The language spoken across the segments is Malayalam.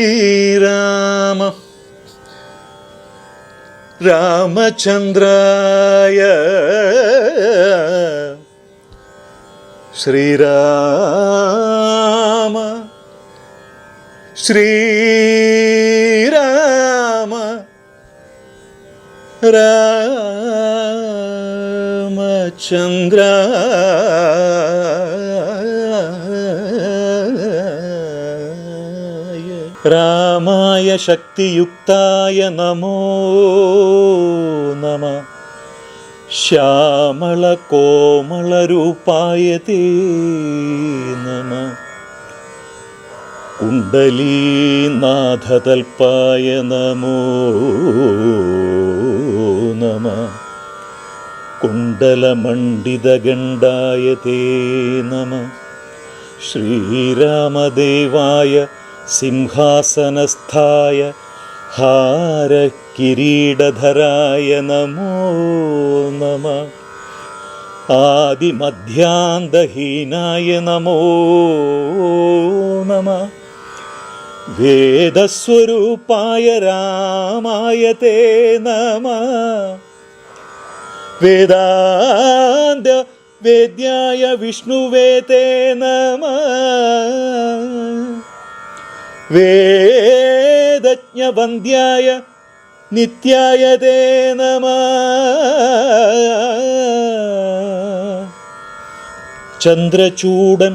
ശ്രീരാമ രാമചന്ദ്രായ ശ്രീരാമ ശ്രീരാമ രാമചന്ദ്ര രാമായ ശക്തിയുക്തായ നമോ നമ. ശ്യാമള കോമളരൂപായ തേ നമ. കുണ്ടലീനാഥതൽപ്പായ നമോ നമ. കുണ്ടലമണ്ഡിതഗണ്ഡായ തേ നമ. ശ്രീരാമദേവായ സിംഹാസനസ്ഥായ ഹാരകിരീടധരായ നമോ നമ. ആദിമധ്യാന്തഹീനായ നമോ നമ. വേദസ്വരൂപായ രാമായ തേ നമ. വേദാന്ത വേദ്യായ വിഷ്ണുവേ തേ നമ. വേദജ്ഞവന്ദ്യായ നിത്യായ തേ നമ. ചന്ദ്രചൂടൻ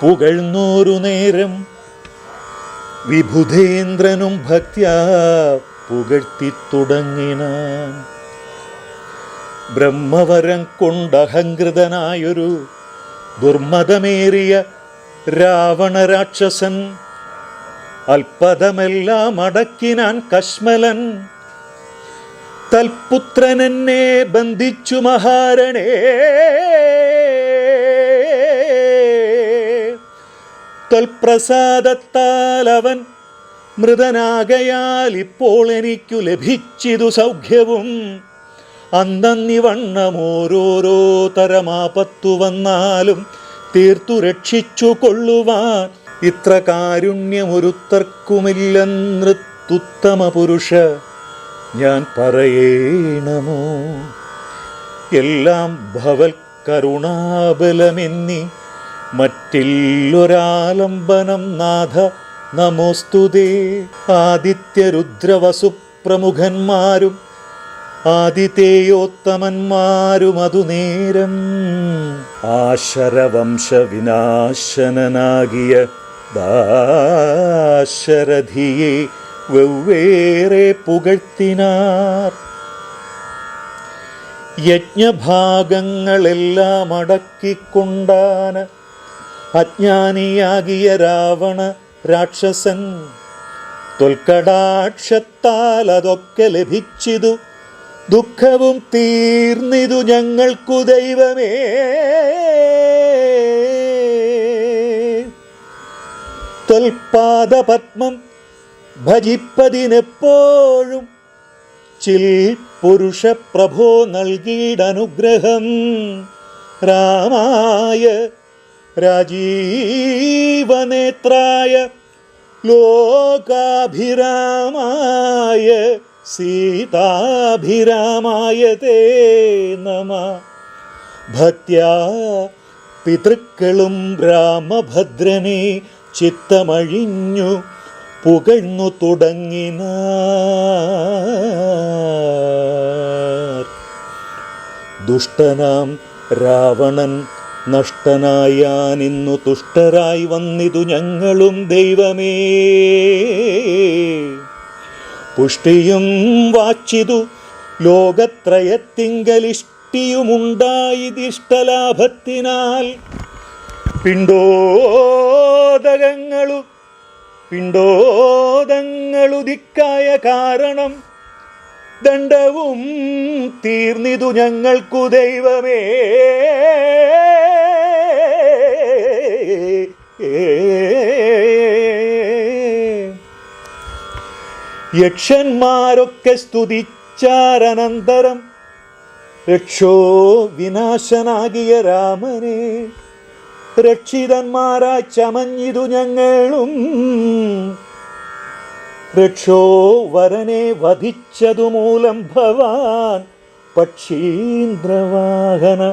പുകഴ്ന്നോരു നേരം വിഭുധേന്ദ്രനും ഭക്തി പുകഴ്ത്തി തുടങ്ങിനാൻ ബ്രഹ്മവരം കൊണ്ടഹങ്കൃതനായൊരു ദുർമതമേറിയ രാവണരാക്ഷസൻ അൽപതമെല്ലാം അടക്കിനാൻ കശ്മലൻ. തൽപുത്രനെന്നെ ബന്ധിച്ചു മഹാരണേ. തൽപ്രസാദത്താൽ അവൻ മൃതനാകയാൽ ഇപ്പോൾ എനിക്കു ലഭിച്ചിതു സൗഖ്യവും. അന്നന്നിവണ്ണം ഓരോരോ തരമാപത്തു വന്നാലും തീർത്തു രക്ഷിച്ചു കൊള്ളുവാൻ ഇത്ര കാരുണ്യമൊരുത്തർക്കുമില്ലെന്നൃത്തുത്തമ പുരുഷ ഞാൻ പറയേണമോ? എല്ലാം ഭവൽ കരുണാബലമെന്നി മറ്റില്ലൊരാലംബനം നാഥ നമോസ്തുതേ ആദിത്യരുദ്രവസു പ്രമുഖന്മാരും ആദിതേയോത്തമന്മാരും അതു നേരം ആശരവംശ വിനാശനനാകിയ ദാശരഥിയെ വെവ്വേറെ പുകഴ്ത്തിനാർ. യജ്ഞഭാഗങ്ങളെല്ലാം അടക്കിക്കൊണ്ടാണ് അജ്ഞാനിയാകിയ രാവണ രാക്ഷസൻ തൊൽക്കടാക്ഷത്താൽ അതൊക്കെ ലഭിച്ചിതു. ദുഃഖവും തീർന്നിതു ഞങ്ങൾക്കു ദൈവമേ. തൊൽപാദപത്മം ഭജിപ്പതിനെപ്പോഴും ചിൽ പുരുഷ പ്രഭോ നൽകിയിടനുഗ്രഹം. രാമായ രാജീവനേത്രായ ലോകാഭിരാമായ സീതാഭിരാമായ തേ നമ. ഭക്ത്യാ പിതൃക്കളും രാമഭദ്രനെ ചിത്തമഴിഞ്ഞു പുകഴ്ന്നു തുടങ്ങിന ദുഷ്ടനാം രാവണൻ നഷ്ടനായാനിന്നു തുഷ്ടരായി വന്നിതു ഞങ്ങളും ദൈവമേ. പുഷ്ടിയും വാച്ചിതു ലോകത്രയത്തിങ്കലിഷ്ടിയുമുണ്ടായിതിഷ്ടലാഭത്തിനാൽ പിണ്ടോദകങ്ങളു പിണ്ടോദങ്ങളുദിക്കായ കാരണം ദണ്ഡവും തീർന്നിതു ഞങ്ങൾക്കു ദൈവമേ. യക്ഷന്മാരൊക്കെ സ്തുതിച്ചാരനന്തരം രക്ഷോ വിനാശനാകിയ രാമനെ. രക്ഷിതന്മാരായി ചമഞ്ഞിതു ഞങ്ങളും. രക്ഷോ വരനെ വധിച്ചതു മൂലം ഭവാൻ പക്ഷീന്ദ്രവാഹന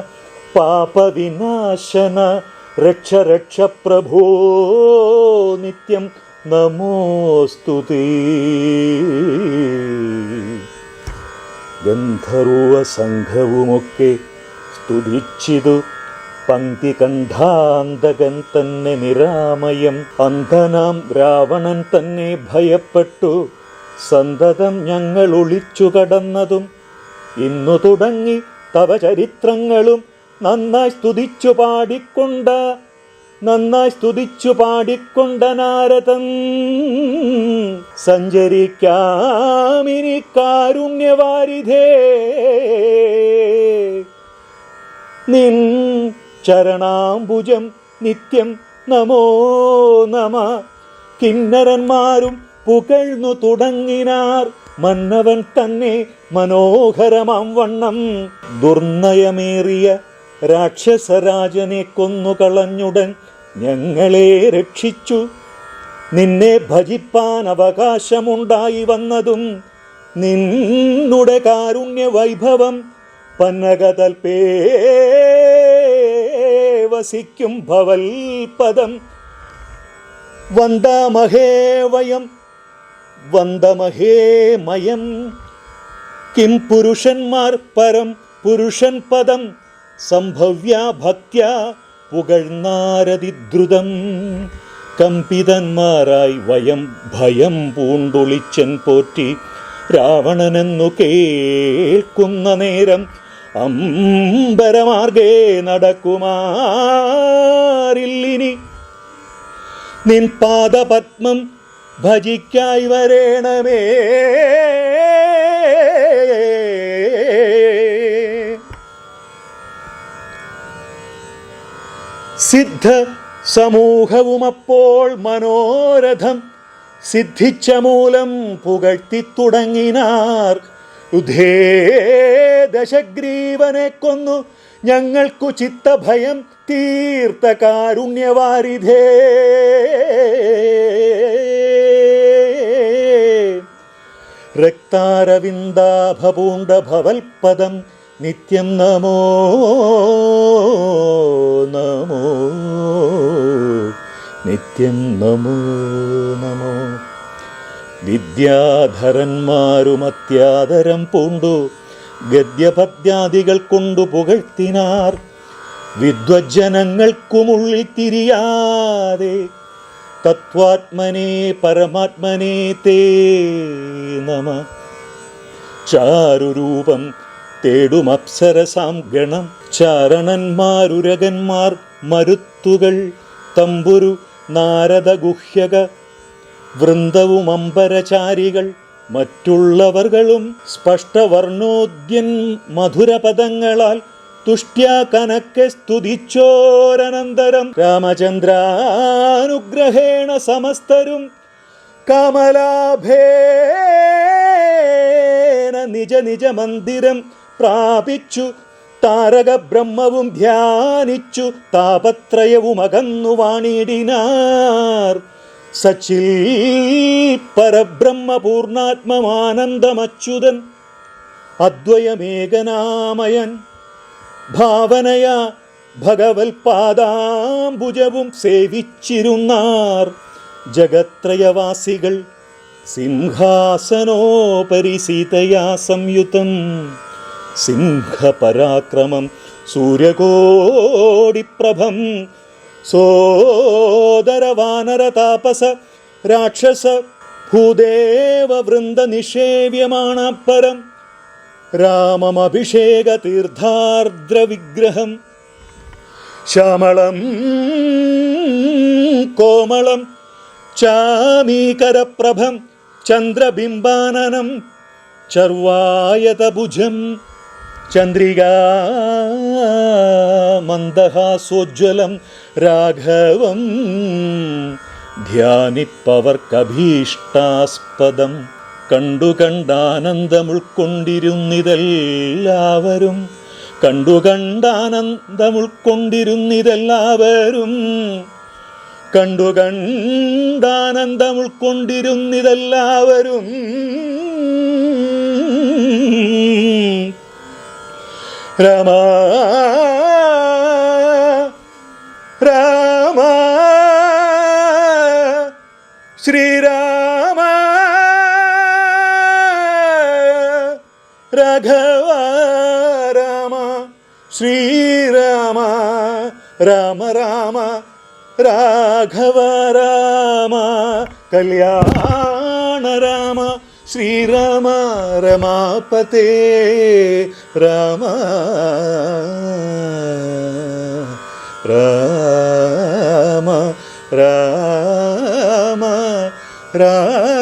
പാപവിനാശന രക്ഷ രക്ഷ പ്രഭോ നിത്യം നമോസ്തുതി ഗന്ധർവ സംഘവുമൊക്കെ സ്തുതിച്ചിതു പങ്ക്തി കണ്ഠാന്തകൻ തന്നെ നിരാമയം. അന്ധനാം രാവണൻ തന്നെ ഭയപ്പെട്ടു. സന്തതം ഞങ്ങൾ ഒളിച്ചു കടന്നതും ഇന്നു തുടങ്ങി തവ ചരിത്രങ്ങളും നന്നായി സ്തുതിച്ചു പാടിക്കൊണ്ട നന്നായി സ്തുതിച്ചു പാടിക്കൊണ്ട നാരദൻ. സഞ്ചരിക്കാമിനി കാരുണ്യവാരിധേ. നിൻ ചരണാംബുജം നിത്യം നമോ നമ. കിന്നരന്മാരും പുകഴ്ന്നു തുടങ്ങിനാർ. മന്നവൻ തന്നെ മനോഹരമാം വണ്ണം. ദുർനയമേറിയ രാക്ഷസരാജനെ കൊന്നുകളഞ്ഞുടൻ ഞങ്ങളെ രക്ഷിച്ചു. നിന്നെ ഭജിപ്പാൻ അവകാശമുണ്ടായി വന്നതും നിന്നുടെ കാരുണ്യ വൈഭവം പന്നകതൽപേ വസിക്കും ഭവൽപദം വന്ദമഹേ വയം വന്ദമഹേ മയം. കിം പുരുഷന്മാർ പരം പുരുഷൻ പദം സംഭവ്യ ഭക്യ പുകഴ്ന്നാരതിദ്രുതം കമ്പിതന്മാരായി വയം ഭയം പൂണ്ടൊളിച്ചൻ പോറ്റി രാവണനെന്നു കേൾക്കുന്ന നേരം അമ്പരമാർഗേ നടക്കുമാറില്ലിനി നിൻ പാദപത്മം ഭജിക്കായി വരേണമേ. സിദ്ധ സമൂഹവുമപ്പോൾ മനോരഥം സിദ്ധിച്ച മൂലം പുകഴ്ത്തി തുടങ്ങിനാർ. യുദ്ധേ ദശഗ്രീവനെ കൊന്നു. ഞങ്ങൾക്കു ചിത്തഭയം തീർത്ത കാരുണ്യവാരിധേ. രക്താരവിന്ദാഭപൂണ്ട ഭവൽപദം നിത്യം നമോ നമോ. നിത്യം നമോ നമോ. വിദ്യാധരന്മാരും അത്യാദരം പൂണ്ടു. ഗദ്യപദ്യാദികൾ കൊണ്ടു പുകഴ്ത്തിനാർ. വിദ്വജ്ജനങ്ങൾക്കുമുള്ളിൽ തിരിയാതെ. തത്വാത്മനെ പരമാത്മനെ തേ നമ. ചാരുരൂപം തേടും അപ്സരസാം ഗണം. ചാരണന്മാരുരകന്മാർ മരുത്തുകൾ. തമ്പുരു നാരദഗുഹ്യക വൃന്ദവും അമ്പരചാരികൾ മറ്റുള്ളവർകളും സ്പഷ്ടവർണോദ്യൻ മധുരപദങ്ങളാൽ തുഷ്ട്യാ കനക്കെ സ്തുതിച്ചോരനന്തരം. രാമചന്ദ്രാനുഗ്രഹേണ സമസ്തരും കമലാഭേന നിജ നിജ മന്ദിരം പ്രാപിച്ചു താരക ബ്രഹ്മവും ധ്യാനിച്ചു താപത്രയവും അകന്നു വാണിടിനാർ. സച്ചിൽ പരബ്രഹ്മ പൂർണാത്മാനന്ദമച്യുതൻ അദ്വയമേകനാമയൻ ഭാവനയ ഭഗവത്പാദാംബുജവും സേവിച്ചിരുന്നാർ. ജഗത്രയവാസികൾ സിംഹാസനോപരി സീതയാ സംയുതം. സിംഹപരാക്രമം സൂര്യകോടിപ്രഭം സോദരവാനരതാപസ രാക്ഷസ ഭൂദേവ വൃന്ദ നിഷേവ്യമാണ് പരം. രാമമഭിഷേക തീർത്ഥാർദ്ര വിഗ്രഹം. ശ്യാമളം കോമളം ചാമീകരപ്രഭം ചന്ദ്രബിംബാനനം ചർവായതഭുജം ചന്ദ്രികാ മന്ദഹാസോജ്വലം രാഘവം ധ്യാനിപ്പവർക്കഭീഷ്ടാസ്പദം കണ്ടു കണ്ടാനന്ദം ഉൾക്കൊണ്ടിരുന്നിതെല്ലാവരും കണ്ടു കണ്ടാനന്ദം ഉൾക്കൊണ്ടിരുന്നിതെല്ലാവരും കണ്ടു കണ്ടാനന്ദം Rama, Rama, Sri Rama, Raghava, Rama, Sri Rama, Rama, Rama, Raghava, Rama, Kalyana, Rama, Srirama రమాపతే Rama Rama Rama Rama